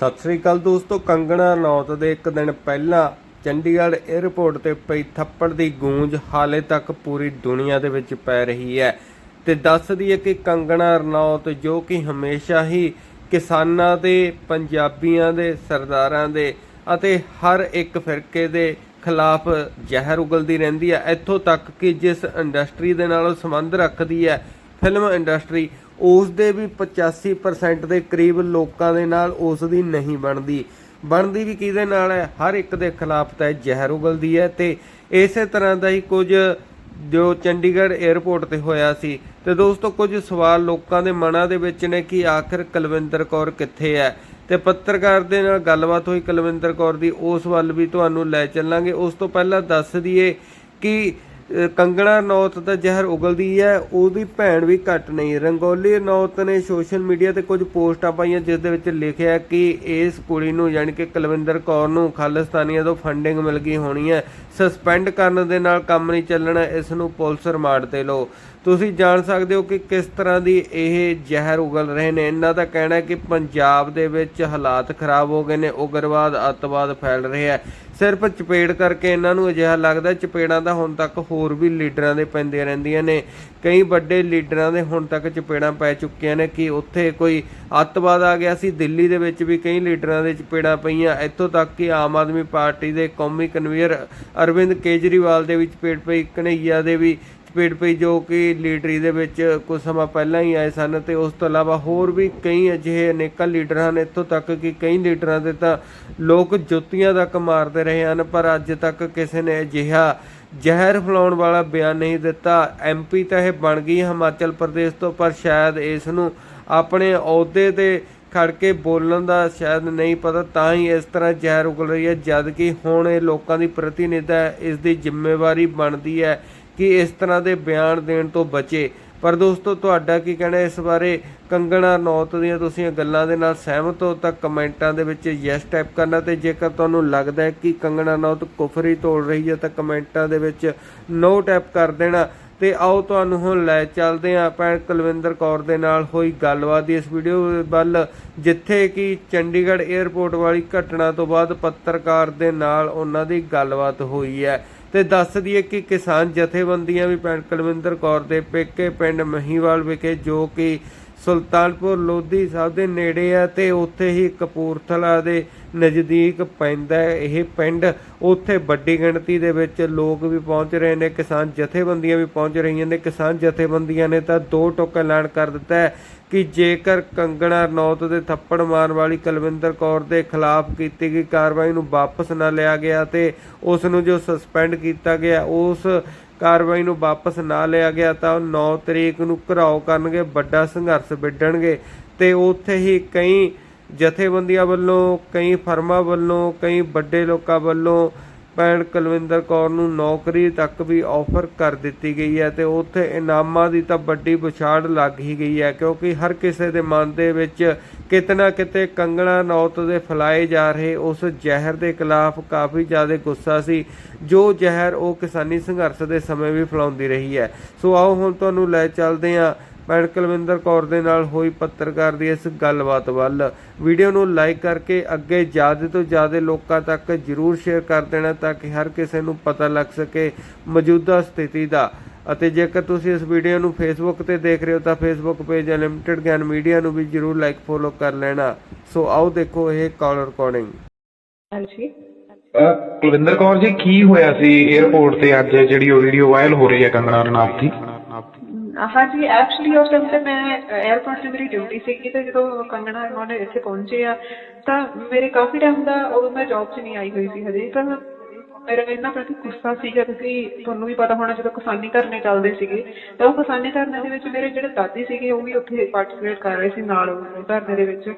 ਸਤਿ ਸ੍ਰੀ ਅਕਾਲ ਦੋਸਤੋ, ਕੰਗਣਾ ਰਣੌਤ ਦੇ ਇੱਕ ਦਿਨ ਪਹਿਲਾਂ ਚੰਡੀਗੜ੍ਹ 에ਅਰਪੋਰਟ ਤੇ ਪਈ ਥੱਪੜ ਦੀ ਗੂੰਜ ਹਾਲੇ ਤੱਕ ਪੂਰੀ ਦੁਨੀਆ ਦੇ ਵਿੱਚ ਪੈ ਰਹੀ ਹੈ। ਤੇ ਦੱਸਦੀ ਹੈ ਕਿ ਕੰਗਣਾ ਰਣੌਤ, ਜੋ ਕਿ ਹਮੇਸ਼ਾ ਹੀ ਕਿਸਾਨਾਂ ਦੇ, ਪੰਜਾਬੀਆਂ ਦੇ, ਸਰਦਾਰਾਂ ਦੇ ਅਤੇ ਹਰ ਇੱਕ ਫਿਰਕੇ ਦੇ ਖਿਲਾਫ ਜ਼ਹਿਰ ਉਗਲਦੀ ਰਹਿੰਦੀ ਹੈ। ਇੱਥੋਂ ਤੱਕ ਕਿ ਜਿਸ ਇੰਡਸਟਰੀ ਦੇ ਨਾਲ ਸੰਬੰਧ ਰੱਖਦੀ ਹੈ ਫਿਲਮ ਇੰਡਸਟਰੀ ਉਸ ਦੇ ਵੀ 85% ਦੇ ਕਰੀਬ ਲੋਕਾਂ ਦੇ ਨਾਲ ਉਸ ਦੀ ਨਹੀਂ ਬਣਦੀ। ਬਣਦੀ ਵੀ ਕਿਹਦੇ ਨਾਲ ਹੈ? ਹਰ ਇੱਕ ਦੇ ਖਿਲਾਫ ਤਾਂ ਇਹ ਜ਼ਹਿਰ ਉਗਲਦੀ ਹੈ ਤੇ ਇਸੇ ਤਰ੍ਹਾਂ ਦਾ ਹੀ ਕੁਝ ਜੋ ਚੰਡੀਗੜ੍ਹ 에ਅਰਪੋਰਟ ਤੇ ਹੋਇਆ ਸੀ। ਤੇ ਦੋਸਤੋ, ਕੁਝ ਸਵਾਲ ਲੋਕਾਂ ਦੇ ਮਨਾਂ ਦੇ ਵਿੱਚ ਨੇ ਕਿ ਆਖਰ ਕੁਲਵਿੰਦਰ ਕੌਰ ਕਿੱਥੇ ਹੈ? ਤੇ ਪੱਤਰਕਾਰ ਦੇ ਨਾਲ ਗੱਲਬਾਤ ਹੋਈ ਕੁਲਵਿੰਦਰ ਕੌਰ ਦੀ, ਉਸ ਵੱਲ ਵੀ ਤੁਹਾਨੂੰ ਲੈ ਚੱਲਾਂਗੇ। ਉਸ ਤੋਂ ਪਹਿਲਾਂ ਦੱਸ ਦਈਏ ਕਿ ਕੰਗਣਾ ਰਣੌਤ ਦਾ ਜ਼ਹਿਰ ਉਗਲਦੀ ਹੈ, ਉਹਦੀ ਭੈਣ ਵੀ ਘੱਟ ਨਹੀਂ। ਰੰਗੋਲੀ ਰਣੌਤ ਨੇ ਸੋਸ਼ਲ ਮੀਡੀਆ ਤੇ ਕੁਝ ਪੋਸਟਾਂ ਪਾਈਆਂ ਜਿਸ ਦੇ ਵਿੱਚ ਲਿਖਿਆ ਕਿ ਇਸ ਕੁੜੀ ਨੂੰ ਯਾਨੀ ਕਿ ਕੁਲਵਿੰਦਰ ਕੌਰ ਨੂੰ ਖਾਲਿਸਤਾਨੀਆਂ ਤੋਂ ਫੰਡਿੰਗ ਮਿਲ ਗਈ ਹੋਣੀ ਹੈ। ਸਸਪੈਂਡ ਕਰਨ ਦੇ ਨਾਲ ਕੰਮ ਨਹੀਂ ਚੱਲਣਾ, ਇਸ ਨੂੰ ਪੁਲਿਸ ਰਿਮਾਂਡ ਤੇ ਲਓ। ਤੁਸੀਂ ਜਾਣ ਸਕਦੇ ਹੋ ਕਿ ਕਿਸ ਤਰ੍ਹਾਂ ਦੀ ਇਹ ਜ਼ਹਿਰ ਉਗਲ ਰਹੇ ਨੇ। ਇਹਨਾਂ ਦਾ ਕਹਿਣਾ ਹੈ ਕਿ ਪੰਜਾਬ ਦੇ ਵਿੱਚ ਹਾਲਾਤ ਖਰਾਬ ਹੋ ਗਏ ਨੇ, ਉਗਰਵਾਦ ਅੱਤਵਾਦ ਫੈਲ ਰਿਹਾ ਹੈ। ਸਿਰਫ ਚਪੇੜ ਕਰਕੇ ਇਹਨਾਂ ਨੂੰ ਅਜਿਹਾ ਲੱਗਦਾ ਚਪੇੜਾਂ ਦਾ ਹੁਣ ਤੱਕ ਹੋਰ ਵੀ ਲੀਡਰਾਂ ਦੇ ਪੈਂਦੀਆਂ ਰਹਿੰਦੀਆਂ ਨੇ। ਕਈ ਵੱਡੇ ਲੀਡਰਾਂ ਦੇ ਹੁਣ ਤੱਕ ਚਪੇੜਾਂ ਪੈ ਚੁੱਕੀਆਂ ਨੇ ਕਿ ਉੱਥੇ ਕੋਈ ਅੱਤਵਾਦ ਆ ਗਿਆ ਸੀ। ਦਿੱਲੀ ਦੇ ਵਿੱਚ ਵੀ ਕਈ ਲੀਡਰਾਂ ਦੇ ਚਪੇੜਾਂ ਪਈਆਂ। ਇੱਥੋਂ ਤੱਕ ਕਿ ਆਮ ਆਦਮੀ ਪਾਰਟੀ ਦੇ ਕੌਮੀ ਕਨਵੀਨਰ ਅਰਵਿੰਦ ਕੇਜਰੀਵਾਲ ਦੇ ਵੀ ਚਪੇੜ ਪਈ। ਕਨਈਆ ਦੇ ਵੀ ਚਪੇੜ ਪਈ ਜੋ ਕਿ ਲੀਡਰੀ ਦੇ ਵਿੱਚ ਕੁਝ ਸਮਾਂ ਪਹਿਲਾਂ ਹੀ ਆਏ ਸਨ ਤੇ ਉਸ ਤੋਂ ਇਲਾਵਾ ਹੋਰ ਵੀ ਕਈ ਅਜਿਹੇ ਅਨੇਕਾਂ ਲੀਡਰ ਹਨ। ਇੱਥੋਂ ਤੱਕ ਕਿ ਕਈ ਲੀਡਰਾਂ ਦੇ ਤਾਂ ਲੋਕ ਜੁੱਤੀਆਂ ਤੱਕ ਮਾਰਦੇ ਰਹੇ ਹਨ, ਪਰ ਅੱਜ ਤੱਕ ਕਿਸੇ ਨੇ ਅਜਿਹਾ ਜ਼ਹਿਰ ਫਲਾਉਣ ਵਾਲਾ ਬਿਆਨ ਨਹੀਂ ਦਿੱਤਾ। ਐਮਪੀ ਤਾਂ ਇਹ ਬਣ ਗਈ ਹਿਮਾਚਲ ਪ੍ਰਦੇਸ਼ ਤੋਂ, ਪਰ ਸ਼ਾਇਦ ਇਸ ਨੂੰ ਆਪਣੇ ਅਹੁਦੇ ਤੇ ਖੜ ਕੇ ਬੋਲਣ ਦਾ ਸ਼ਾਇਦ ਨਹੀਂ ਪਤਾ, ਤਾਂ ਹੀ ਇਸ ਤਰ੍ਹਾਂ ਜ਼ਹਿਰ ਉਗਲ ਰਹੀ ਹੈ ਜਦ ਕਿ ਹੁਣ ਇਹ ਲੋਕਾਂ ਦੀ ਪ੍ਰਤੀਨਿਧਤਾ ਇਸ ਦੀ ਜ਼ਿੰਮੇਵਾਰੀ ਬਣਦੀ ਹੈ। ਕਿ ਇਸ ਤਰ੍ਹਾਂ ਦੇ ਬਿਆਨ ਦੇਣ ਤੋਂ ਬਚੇ। ਪਰ ਦੋਸਤੋ, ਤੁਹਾਡਾ ਕੀ ਕਹਿਣਾ ਇਸ ਬਾਰੇ? ਕੰਗਣਾ ਨੌਤ ਦੀਆਂ ਤੁਸੀਂ ਗੱਲਾਂ ਦੇ ਨਾਲ ਸਹਿਮਤ ਹੋ ਤਾਂ ਕਮੈਂਟਾਂ ਦੇ ਵਿੱਚ ਯੈਸ ਟਾਈਪ ਕਰਨਾ ਤੇ ਜੇਕਰ ਤੁਹਾਨੂੰ ਲੱਗਦਾ ਹੈ ਕਿ ਕੰਗਣਾ ਨੌਤ ਕੁਫਰੀ ਤੋੜ ਰਹੀ ਹੈ ਤਾਂ ਕਮੈਂਟਾਂ ਦੇ ਵਿੱਚ ਨੋ ਟਾਈਪ ਕਰ ਦੇਣਾ। ਤੇ ਆਓ ਤੁਹਾਨੂੰ ਹੁਣ ਲੈ ਚੱਲਦੇ ਹਾਂ ਭੈਣ ਕੁਲਵਿੰਦਰ ਕੌਰ ਦੇ ਨਾਲ ਹੋਈ ਗੱਲਬਾਤ ਦੀ ਇਸ ਵੀਡੀਓ ਵੱਲ, ਜਿੱਥੇ ਕਿ ਚੰਡੀਗੜ੍ਹ 에ਅਰਪੋਰਟ ਵਾਲੀ ਘਟਨਾ ਤੋਂ ਬਾਅਦ ਪੱਤਰਕਾਰ ਦੇ ਨਾਲ ਉਹਨਾਂ ਦੀ ਗੱਲਬਾਤ ਹੋਈ ਹੈ। ਤੇ ਦੱਸ ਦਈਏ ਕਿ ਕਿਸਾਨ ਜਥੇਬੰਦੀਆਂ ਵੀ ਪਿੰਡ ਕੁਲਵਿੰਦਰ ਕੌਰ ਦੇ ਪੇਕੇ ਪਿੰਡ ਮਹੀਵਾਲ ਵਿਖੇ ਜੋ ਕਿ ਸੁਲਤਾਨਪੁਰ ਲੋਧੀ ਸਾਹਿਬ ਦੇ ਨੇੜੇ ਆ ਤੇ ਉੱਥੇ ਹੀ ਕਪੂਰਥਲਾ ਦੇ ਨਜ਼ਦੀਕ ਪੈਂਦਾ ਇਹ ਪਿੰਡ। ਉੱਥੇ ਵੱਡੀ ਗਿਣਤੀ ਦੇ ਵਿੱਚ ਲੋਕ ਵੀ ਪਹੁੰਚ ਰਹੇ ਨੇ, ਕਿਸਾਨ ਜਥੇਬੰਦੀਆਂ ਵੀ ਪਹੁੰਚ ਰਹੀਆਂ ਨੇ। ਕਿਸਾਨ ਜਥੇਬੰਦੀਆਂ ਨੇ ਤਾਂ ਦੋ ਟੋਕ ਐਲਾਨ ਕਰ ਦਿੱਤਾ ਕਿ ਜੇਕਰ ਕੰਗਣਾ ਰਣੌਤ ਦੇ ਥੱਪੜ ਮਾਰਨ ਵਾਲੀ ਕੁਲਵਿੰਦਰ ਕੌਰ ਦੇ ਖਿਲਾਫ ਕੀਤੀ ਗਈ ਕਾਰਵਾਈ ਨੂੰ ਵਾਪਸ ਨਾ ਲਿਆ ਗਿਆ ਤੇ ਉਸ ਨੂੰ ਜੋ ਸਸਪੈਂਡ ਕੀਤਾ ਗਿਆ, ਉਸ ਕਾਰਵਾਈ ਨੂੰ ਵਾਪਸ ਨਾ ਲਿਆ ਗਿਆ ਤਾਂ ਉਹ 9 ਤਰੀਕ ਨੂੰ ਘਰਾਓ ਕਰਨਗੇ, ਵੱਡਾ ਸੰਘਰਸ਼ ਵਿੱਢਣਗੇ ਤੇ ਉੱਥੇ ਹੀ ਕਈ ਜਥੇਬੰਦੀਆਂ ਵੱਲੋਂ, ਕਈ ਫਰਮਾਂ ਵੱਲੋਂ, ਕਈ ਵੱਡੇ ਲੋਕਾਂ ਵੱਲੋਂ ਭੈਣ ਕੁਲਵਿੰਦਰ ਕੌਰ ਨੂੰ ਨੌਕਰੀ ਤੱਕ ਵੀ ਆਫਰ ਕਰ ਦਿੱਤੀ ਗਈ ਹੈ ਤੇ ਉੱਥੇ ਇਨਾਮਾਂ ਦੀ ਤਾਂ ਵੱਡੀ ਵਿਛਾੜ ਲੱਗ ਹੀ ਗਈ ਹੈ, ਕਿਉਂਕਿ ਹਰ ਕਿਸੇ ਦੇ ਮਨ ਦੇ ਵਿੱਚ ਕਿਤਨਾ ਕਿਤੇ ਕੰਗਣਾ ਨੌਤ ਦੇ ਫਲਾਏ ਜਾ ਰਹੇ, ਉਸ ਜ਼ਹਿਰ ਦੇ ਖਿਲਾਫ ਕਾਫੀ ਜ਼ਿਆਦਾ ਗੁੱਸਾ ਸੀ, ਜੋ ਜ਼ਹਿਰ ਉਹ ਕਿਸਾਨੀ ਸੰਘਰਸ਼ ਦੇ ਸਮੇਂ ਵੀ ਫਲਾਉਂਦੀ ਰਹੀ ਹੈ। ਸੋ ਆਓ ਹੁਣ ਤੁਹਾਨੂੰ ਲੈ ਚੱਲਦੇ ਹਾਂ ਭੈਣ ਕੁਲਵਿੰਦਰ ਕੌਰ ਦੇ ਨਾਲ ਹੋਈ ਪੱਤਰਕਾਰ ਦੀ ਇਸ ਗੱਲਬਾਤ ਵੱਲ। ਵੀਡੀਓ ਨੂੰ ਲਾਈਕ ਕਰਕੇ ਅੱਗੇ ਜ਼ਿਆਦਾ ਤੋਂ ਜ਼ਿਆਦਾ ਲੋਕਾਂ ਤੱਕ ਜਰੂਰ ਸ਼ੇਅਰ ਕਰ ਦੇਣਾ ਤਾਂ ਕਿ ਹਰ ਕਿਸੇ ਨੂੰ ਪਤਾ ਲੱਗ ਸਕੇ ਮੌਜੂਦਾ ਸਥਿਤੀ ਦਾ। ਅਤੇ ਜੇਕਰ ਤੁਸੀਂ ਇਸ ਵੀਡੀਓ ਨੂੰ ਫੇਸਬੁੱਕ ਤੇ ਦੇਖ ਰਹੇ ਹੋ ਤਾਂ Facebook page unlimited Gyan media ਨੂੰ ਵੀ ਜਰੂਰ ਲਾਈਕ ਫੋਲੋ ਕਰ ਲੈਣਾ। ਸੋ ਆਓ ਦੇਖੋ ਇਹ ਕਾਲ ਰਿਕਾਰਡਿੰਗ ਹਾਂਜੀ। ਕੁਲਵਿੰਦਰ ਕੌਰ ਜੀ ਕੀ ਹੋਇਆ ਸੀ 에어ਪੋਰਟ ਤੇ ਅੱਜ ਜਿਹੜੀ ਉਹ ਵੀਡੀਓ ਵਾਇਰਲ ਹੋ ਰਹੀ ਹੈ ਕੰਗਣਾ ਰਣਾਵਤ? ਦੀ ਹਾਂਜੀ ਐਕਚੁਅਲੀ ਉਸ ਟਾਈਮ ਤੇ ਮੈਂ 에ਅਰਪੋਰਟ ਤੇ ਮੇਰੀ ਡਿਊਟੀ ਸੀਗੀ ਤੇ ਜਦੋਂ ਕੰਗਣਾ ਉਹਨਾਂ ਇੱਥੇ ਪਹੁੰਚੇ ਆ, ਤਾਂ ਮੇਰੇ ਕਾਫੀ ਟਾਈਮ ਦਾ ਉਦੋਂ ਮੈਂ ਜੌਬ 'ਚ ਨਹੀਂ ਆਈ ਹੋਈ ਸੀ ਹਜੇ, ਤਾਂ ਮੇਰਾ ਇਹਨਾਂ ਪ੍ਰਤੀ ਗੁੱਸਾ ਸੀਗਾ ਤੁਸੀਂ ਤੁਹਾਨੂੰ ਵੀ ਪਤਾ ਹੋਣਾ ਜਦੋਂ ਕਿਸਾਨੀ ਧਰਨੇ ਚੱਲਦੇ ਸੀਗੇ, ਤਾਂ ਉਹ ਕਿਸਾਨੀ ਧਰਨੇ ਦੇ ਵਿੱਚ ਮੇਰੇ ਜਿਹੜੇ ਦਾਦੀ ਸੀਗੇ, ਉਹ ਵੀ ਉੱਥੇ ਪਾਰਟਿਸਿਪੇਟ ਕਰ ਰਹੇ ਸੀ ਨਾਲ ਉਹ ਧਰਨੇ ਦੇ ਵਿੱਚ।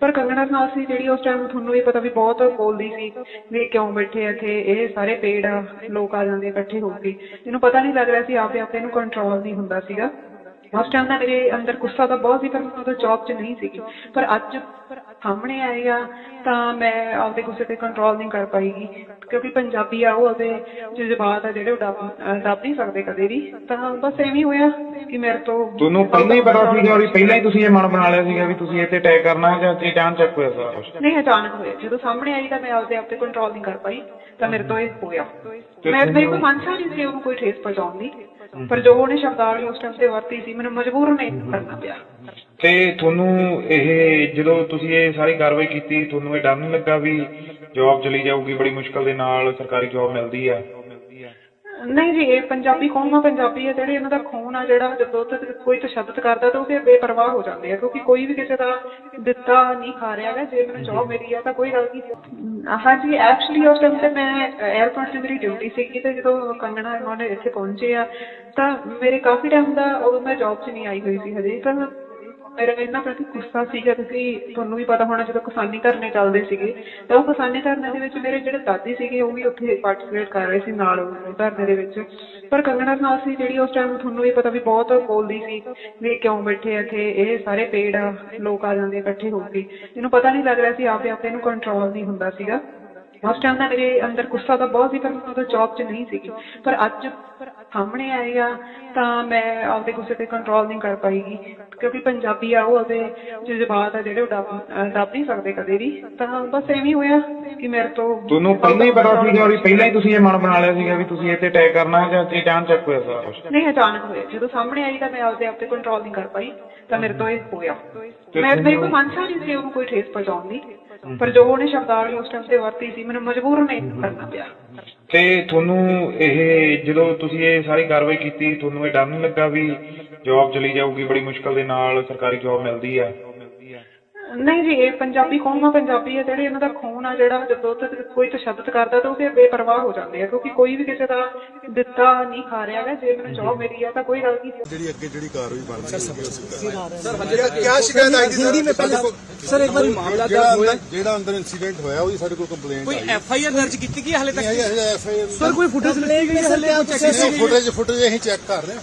ਪਰ ਕੰਗਣਾ ਨਾਲ ਸੀ ਜਿਹੜੀ ਉਸ ਟਾਈਮ ਤੁਹਾਨੂੰ ਵੀ ਪਤਾ ਵੀ ਬਹੁਤ ਬੋਲਦੀ ਸੀ ਵੀ ਕਿਉਂ ਬੈਠੇ ਆ ਇੱਥੇ, ਇਹ ਸਾਰੇ ਪੇੜ ਆ, ਲੋਕ ਆ ਜਾਂਦੇ ਇਕੱਠੇ ਹੋ ਕੇ। ਇਹਨੂੰ ਪਤਾ ਨਹੀਂ ਲੱਗ ਰਿਹਾ ਸੀ ਆਪੇ ਆਪੇ ਨੂੰ ਕੰਟਰੋਲ ਨਹੀਂ ਹੁੰਦਾ ਸੀਗਾ। ਉਸ ਟਾਈਮ ਦਾ ਮੇਰੇ ਅੰਦਰ ਗੁੱਸਾ ਤਾਂ ਬਹੁਤ ਸੀ ਪਰ ਮੈਂ ਉਦੋਂ ਜੌਬ 'ਚ ਨਹੀਂ ਸੀਗੀ। ਪਰ ਅੱਜ ਸਾਹਮਣੇ ਆਏਗਾ ਤਾਂ ਮੈਂ ਆਪਦੇ ਗੁੱਸੇ ਤੇ ਕੰਟਰੋਲ ਨਹੀਂ ਕਰ ਪਾਈਗੀ। ਕਿਉਂਕਿ ਪੰਜਾਬੀ ਆ ਉਹ ਉਹਦੇ ਜਜ਼ਬਾਤ ਆ ਜਿਹੜੇ ਉਹ ਦੱਬ ਨਹੀਂ ਸਕਦੇ ਕਦੇ ਵੀ। ਤਾਂ ਬਸ ਐਵੇਂ ਹੋਇਆ ਕਿ ਮੇਰੇ ਤੋਂ ਤੁਹਾਨੂੰ ਪਹਿਲਾਂ ਹੀ ਪਤਾ ਸੀਗਾ ਵੀ ਪਹਿਲਾਂ ਹੀ ਤੁਸੀਂ ਇਹ ਮਨ ਬਣਾ ਲਿਆ ਸੀਗਾ ਵੀ ਤੁਸੀਂ ਇੱਥੇ ਅਟੈਕ ਕਰਨਾ ਹੈ ਜਾਂ ਇਹ ਅਚਾਨਕ ਹੋਇਆ ਸਾਰਾ ਕੁਝ ਨਹੀਂ ਅਚਾਨਕ ਹੋਇਆ। ਜਦੋਂ ਸਾਹਮਣੇ ਆਈ ਤਾਂ ਮੈਂ ਆਪਦੇ ਆਪ ਤੇ ਕੰਟਰੋਲ ਨਹੀਂ ਕਰ ਪਾਈ ਤਾਂ ਮੇਰੇ ਤੋਂ ਇਹ ਹੋਇਆ। ਮੈਂ ਮੇਰੇ ਕੋਲ ਮਨਸ਼ਾ ਨਹੀਂ ਸੀ ਉਹਨੂੰ ਕੋਈ ਠੇਸ ਪਹੁੰਚਾਉਣ ਦੀ। ਪਰ ਜੋ ਉਹਨੇ ਸ਼ਬਦਾਵਲੀ ਉਸ ਟਾਈਮ ਤੇ ਵਰਤੀ ਸੀ ਮੈਨੂੰ ਮਜਬੂਰ ਨਹੀਂ ਕਰਨਾ ਪਿਆ। ਤੇ ਤੁਹਾਨੂੰ ਇਹ ਜਦੋਂ ਤੁਸੀਂ ਇਹ ਸਾਰੀ ਕਾਰਵਾਈ ਕੀਤੀ, ਤੁਹਾਨੂੰ ਇਹ ਡਰ ਨਹੀਂ ਲੱਗਾ ਵੀ ਜੌਬ ਚਲੀ ਜਾਊਗੀ, ਬੜੀ ਮੁਸ਼ਕਲ ਦੇ ਨਾਲ ਸਰਕਾਰੀ ਜੌਬ ਮਿਲਦੀ ਆ? ਨਹੀਂ ਜੀ, ਇਹ ਪੰਜਾਬੀ ਕੌਮ ਆ, ਪੰਜਾਬੀ ਆ ਜਿਹੜੇ ਇਹਨਾਂ ਦਾ ਖੂਨ ਆ, ਜਿਹੜਾ ਜਦੋਂ ਤੱਕ ਕੋਈ ਤਸ਼ੱਦਦ ਕਰਦਾ ਤਾਂ ਉਹ ਫਿਰ ਬੇਪਰਵਾਹ ਹੋ ਜਾਂਦੇ ਆ, ਕਿਉਂਕਿ ਕੋਈ ਵੀ ਕਿਸੇ ਦਾ ਦਿੱਤਾ ਨਹੀਂ ਖਾ ਰਿਹਾ ਹੈਗਾ, ਜੇ ਮੈਨੂੰ ਜੌਬ ਮਿਲੀ ਆ ਤਾਂ ਕੋਈ ਗੱਲ ਨਹੀਂ। ਹਾਂਜੀ ਐਕਚੁਅਲੀ ਉਸ ਟਾਈਮ ਤੇ ਮੈਂ 에어ਪੋਰਟ ਤੇ ਮੇਰੀ ਡਿਊਟੀ ਸੀਗੀ ਤੇ ਜਦੋਂ ਕੰਗਣਾ ਉਹਨੇ ਇੱਥੇ ਪਹੁੰਚੇ ਆ, ਤਾਂ ਮੇਰੇ ਕਾਫੀ ਟਾਈਮ ਦਾ ਉਦੋਂ ਮੈਂ ਜੌਬ 'ਚ ਨਹੀਂ ਆਈ ਹੋਈ ਸੀ ਹਜੇ, ਤਾਂ ਮੇਰਾ ਇਹਨਾਂ ਪ੍ਰਤੀ ਗੁੱਸਾ ਸੀਗਾ ਤੁਸੀਂ ਤੁਹਾਨੂੰ ਵੀ ਪਤਾ ਹੋਣਾ ਜਦੋਂ ਕਿਸਾਨੀ ਧਰਨੇ ਚੱਲਦੇ ਸੀਗੇ ਤਾਂ ਉਹ ਕਿਸਾਨੀ ਧਰਨੇ ਦੇ ਵਿੱਚ ਮੇਰੇ ਜਿਹੜੇ ਦਾਦੀ ਸੀਗੇ ਉਹ ਵੀ ਉੱਥੇ ਪਾਰਟਿਸਿਪੇਟ ਕਰ ਰਹੇ ਸੀ ਨਾਲ ਉਹ ਧਰਨੇ ਦੇ ਵਿੱਚ। ਪਰ ਕੰਗਣਾ ਨਾਲ ਸੀ ਜਿਹੜੀ ਉਸ ਟਾਈਮ ਤੁਹਾਨੂੰ ਵੀ ਪਤਾ ਵੀ ਬਹੁਤ ਬੋਲਦੀ ਸੀ ਵੀ ਕਿਉਂ ਬੈਠੇ ਆ ਇੱਥੇ ਇਹ ਸਾਰੇ ਪੇੜ ਆ, ਲੋਕ ਆ ਜਾਂਦੇ ਇਕੱਠੇ ਹੋ ਕੇ। ਇਹਨੂੰ ਪਤਾ ਨਹੀਂ ਲੱਗ ਰਿਹਾ ਸੀ ਆਪੇ ਆਪੇ ਨੂੰ ਕੰਟਰੋਲ ਨਹੀਂ ਹੁੰਦਾ ਸੀਗਾ। ਉਸ ਟਾਈਮ ਦਾ ਮੇਰੇ ਅੰਦਰ ਗੁੱਸਾ ਤਾਂ ਬਹੁਤ ਸੀ ਪਰ ਮੈਂ ਉਦੋਂ ਜੌਬ 'ਚ ਨਹੀਂ ਸੀਗੀ। ਪਰ ਅੱਜ ਸਾਹਮਣੇ ਆਏਗਾ ਤਾਂ ਮੈਂ ਆਪਦੇ ਗੁੱਸੇ ਤੇ ਕੰਟਰੋਲ ਨਹੀਂ ਕਰ ਪਾਈਗੀ। ਕਿਉਂਕਿ ਪੰਜਾਬੀ ਆ ਉਹ ਉਹਦੇ ਜਜ਼ਬਾਤ ਆ ਜਿਹੜੇ ਉਹ ਦੱਬ ਨਹੀਂ ਸਕਦੇ ਕਦੇ ਵੀ। ਤਾਂ ਬਸ ਐਵੇਂ ਹੋਇਆ ਕਿ ਮੇਰੇ ਤੋਂ ਤੁਹਾਨੂੰ ਪਹਿਲਾਂ ਹੀ ਪਤਾ ਸੀਗਾ ਵੀ ਪਹਿਲਾਂ ਹੀ ਤੁਸੀਂ ਇਹ ਮਨ ਬਣਾ ਲਿਆ ਸੀਗਾ ਵੀ ਤੁਸੀਂ ਇੱਥੇ ਅਟੈਕ ਕਰਨਾ ਹੈ ਜਾਂ ਇਹ ਅਚਾਨਕ ਹੋਇਆ ਸਾਰਾ ਕੁਝ ਨਹੀਂ ਅਚਾਨਕ ਹੋਇਆ। ਜਦੋਂ ਸਾਹਮਣੇ ਆਈ ਤਾਂ ਮੈਂ ਆਪਦੇ ਆਪ ਤੇ ਕੰਟਰੋਲ ਨਹੀਂ ਕਰ ਪਾਈ। ਤਾਂ ਮੇਰੇ ਤੋਂ ਇਹ ਹੋਇਆ। ਮੈਂ ਮੇਰੇ ਕੋਲ ਮਨਸ਼ਾ ਨਹੀਂ ਸੀ ਉਹਨੂੰ ਕੋਈ ਠੇਸ ਪਹੁੰਚਾਉਣ ਦੀ। ਪਰ ਜੋ ਉਹਨੇ ਸ਼ਬਦਾਵਲੀ ਉਸ ਟਾਈਮ ਤੇ ਵਰਤੀ ਸੀ, ਮੈਨੂੰ ਮਜਬੂਰ ਇਹ ਕਰਨਾ ਪਿਆ। ਤੇ ਤੁਹਾਨੂੰ ਇਹ ਜਦੋਂ ਤੁਸੀਂ ਇਹ ਸਾਰੀ ਕਾਰਵਾਈ ਕੀਤੀ, ਤੁਹਾਨੂੰ ਇਹ ਡਰ ਨਹੀਂ ਲੱਗਾ ਵੀ ਜੌਬ ਚਲੀ ਜਾਊਗੀ, ਬੜੀ ਮੁਸ਼ਕਲ ਦੇ ਨਾਲ ਸਰਕਾਰੀ ਜੌਬ ਮਿਲਦੀ ਆ ਨਹੀਂ ਜੀ ਇਹ ਪੰਜਾਬੀ ਕੌਮ ਆ ਪੰਜਾਬੀ ਆ ਜਿਹੜੇ ਇਹਨਾਂ ਦਾ ਖੂਨ ਆ ਜਿਹੜਾ ਜਦੋਂ ਤੱਕ ਕੋਈ ਤਸ਼ੱਦਦ ਕਰਦਾ ਤਾਂ ਉਹ ਫਿਰ ਬੇਪਰਵਾਹ ਹੋ ਜਾਂਦੇ ਆ ਕਿਉਂਕਿ ਕੋਈ ਵੀ ਕਿਸੇ ਦਾ ਦਿੱਤਾ ਨਹੀਂ ਖਾ ਰਿਹਾ ਹੈ ਜੇ ਮੈਨੂੰ ਜੌਬ ਮਿਲੀ ਆ ਤਾਂ ਕੋਈ ਗੱਲ ਨਹੀਂ। ਜਿਹੜੀ ਅੱਗੇ ਜਿਹੜੀ ਕਾਰਵਾਈ ਬਣਦੀ ਹੈ ਸਰ ਹਜੇ ਕੀ ਸ਼ਿਕਾਇਤ ਆਈ ਸੀ ਹਿੰਦੀ ਮੇ ਪਹਿਲੇ ਸਰ ਇੱਕ ਵਾਰੀ ਮਾਮਲਾ ਦਰਜ ਹੋਇਆ। ਜਿਹੜਾ ਅੰਦਰ ਇਨਸੀਡੈਂਟ ਹੋਇਆ ਉਹਦੀ ਸਾਡੇ ਕੋਲ ਕੰਪਲੇਂਟ ਆਈ ਕੋਈ ਐਫ ਆਈ ਆਰ ਦਰਜ ਕੀਤੀ ਗਈ ਹਲੇ ਤੱਕ? ਸਰ ਕੋਈ ਫੁਟੇਜ ਲੱਗੀ ਗਈ ਹਲੇ? ਕੁਝ ਫੁਟੇਜ ਫੁਟੇਜ ਅਸੀਂ ਚੈੱਕ ਕਰ ਰਹੇ ਹਾਂ।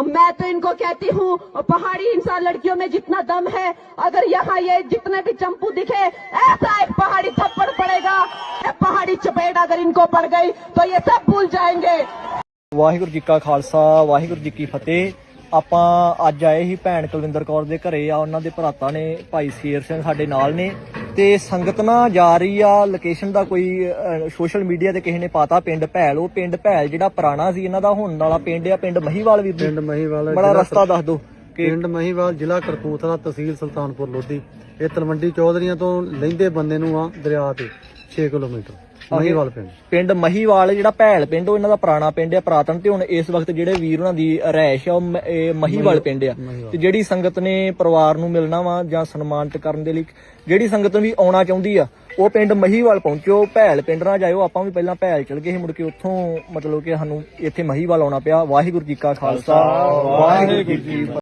मैं तो इनको कहती हूँ पहाड़ी इंसान लड़कियों में जितना दम है अगर यहाँ ये जितने भी चंपू दिखे ऐसा एक पहाड़ी थप्पड़ पड़ेगा ये पहाड़ी चपेट अगर इनको पड़ गई तो ये सब भूल जाएंगे ਵਾਹਿਗੁਰੂ ਜੀ ਕਾ ਖਾਲਸਾ ਵਾਹਿਗੁਰੂ ਜੀ ਕੀ ਫਤਿਹ ਆਪਾਂ ਅੱਜ ਆਏ ਸੀ ਭੈਣ ਕੁਲਵਿੰਦਰ ਕੌਰ ਦੇ ਘਰੇ ਆ ਉਹਨਾਂ ਦੇ ਭਰਾਤਾ ਨੇ ਭਾਈ ਸ਼ੇਰ ਸਿੰਘ ਸਾਡੇ ਨਾਲ ਨੇ ਤੇ ਸੰਗਤ ਨਾ ਜਾ ਰਹੀ ਆ ਲੋਕੇਸ਼ਨ ਦਾ ਕੋਈ ਸੋਸ਼ਲ ਮੀਡੀਆ ਤੇ ਕਿਸੇ ਨੇ ਪਾਤਾ ਪਿੰਡ ਭੈਲ ਉਹ ਪਿੰਡ ਭੈਲ ਜਿਹੜਾ ਪੁਰਾਣਾ ਸੀ ਇਹਨਾਂ ਦਾ ਹੁਣ ਵਾਲਾ ਪਿੰਡ ਆ ਪਿੰਡ ਮਹੀਵਾਲ ਵੀ। ਪਿੰਡ ਮਹੀਵਾਲ ਬੜਾ ਰਸਤਾ ਦੱਸ ਦਿਓ ਕਿ ਪਿੰਡ ਮਹੀਵਾਲ ਜ਼ਿਲ੍ਹਾ ਕਰਪੂਥਲਾ ਤਹਿਸੀਲ ਸੁਲਤਾਨਪੁਰ ਲੋਧੀ। ਇਹ ਤਲਵੰਡੀ ਚੌਧਰੀਆਂ ਤੋਂ ਲੈਂਦੇ ਬੰਦੇ ਨੂੰ ਆ ਦਰਿਆ ਤੇ 6 ਕਿਲੋਮੀਟਰ। ਮਹੀਵਾਲ ਪਿੰਡ। ਪਿੰਡ ਮਹੀਵਾਲ ਜਿਹੜਾ ਭੈਲ ਪਿੰਡ ਉਹ ਇਹਨਾਂ ਦਾ ਪੁਰਾਣਾ ਪਿੰਡ ਆ ਪ੍ਰਾਤਨ ਤੇ ਹੁਣ ਇਸ ਵਕਤ ਜਿਹੜੇ ਵੀਰ ਉਹਨਾਂ ਦੀ ਰਹਿਸ਼ ਆ ਉਹ ਮਹੀਵਾਲ ਪਿੰਡ ਆ। ਤੇ ਜਿਹੜੀ ਸੰਗਤ ਨੇ ਪਰਿਵਾਰ ਨੂੰ ਮਿਲਣਾ ਵਾ ਜਾਂ ਸਨਮਾਨਿਤ ਕਰਨ ਦੇ ਲਈ ਜਿਹੜੀ ਸੰਗਤ ਵੀ ਆਉਣਾ ਚਾਹੁੰਦੀ ਆ ਉਹ ਪਿੰਡ ਮਹੀਵਾਲ ਪਹੁੰਚੋ ਭੈਲ ਪਿੰਡ ਨਾ ਜਾਇਓ। ਆਪਾਂ ਵੀ ਪਹਿਲਾਂ ਭੈਲ ਚਲ ਗਏ ਸੀ ਮੁੜ ਕੇ ਉੱਥੋਂ ਮਤਲਬ ਕਿ ਸਾਨੂੰ ਇੱਥੇ ਮਹੀਵਾਲ ਆਉਣਾ ਪਿਆ। ਵਾਹਿਗੁਰੂ ਜੀ ਕਾ ਖਾਲਸਾ ਵਾਹਿਗੁਰੂ ਜੀ ਕੀ ਫਤਿਹ।